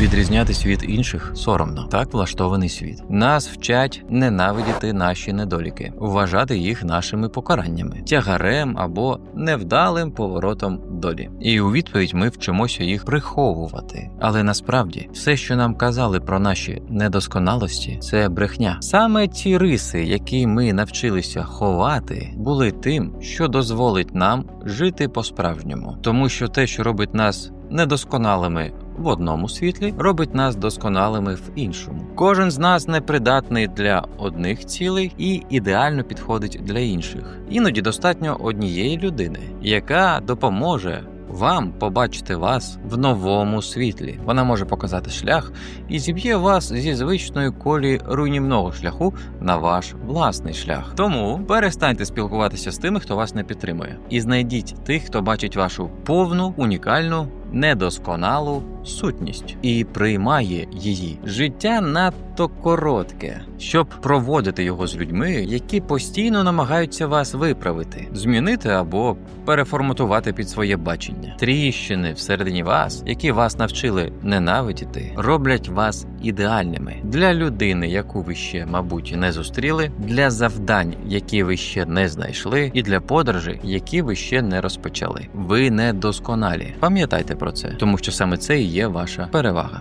Відрізнятись від інших соромно. Так влаштований світ. Нас вчать ненавидіти наші недоліки, вважати їх нашими покараннями, тягарем або невдалим поворотом долі. І у відповідь ми вчимося їх приховувати. Але насправді все, що нам казали про наші недосконалості, це брехня. Саме ті риси, які ми навчилися ховати, були тим, що дозволить нам жити по-справжньому, тому що те, що робить нас недосконалими в одному світлі, робить нас досконалими в іншому. Кожен з нас непридатний для одних цілей і ідеально підходить для інших. Іноді достатньо однієї людини, яка допоможе. Вам побачити вас в новому світлі. Вона може показати шлях і зіб'є вас зі звичної колії руйнівного шляху на ваш власний шлях. Тому перестаньте спілкуватися з тими, хто вас не підтримує, і знайдіть тих, хто бачить вашу повну, унікальну, недосконалу сутність і приймає її. Життя надто коротке, щоб проводити його з людьми, які постійно намагаються вас виправити, змінити або переформатувати під своє бачення. Тріщини всередині вас, які вас навчили ненавидіти, роблять вас ідеальними для людини, яку ви ще, мабуть, не зустріли, для завдань, які ви ще не знайшли, і для подорожей, які ви ще не розпочали. Ви не досконалі. Пам'ятайте про це, тому що саме це і є ваша перевага.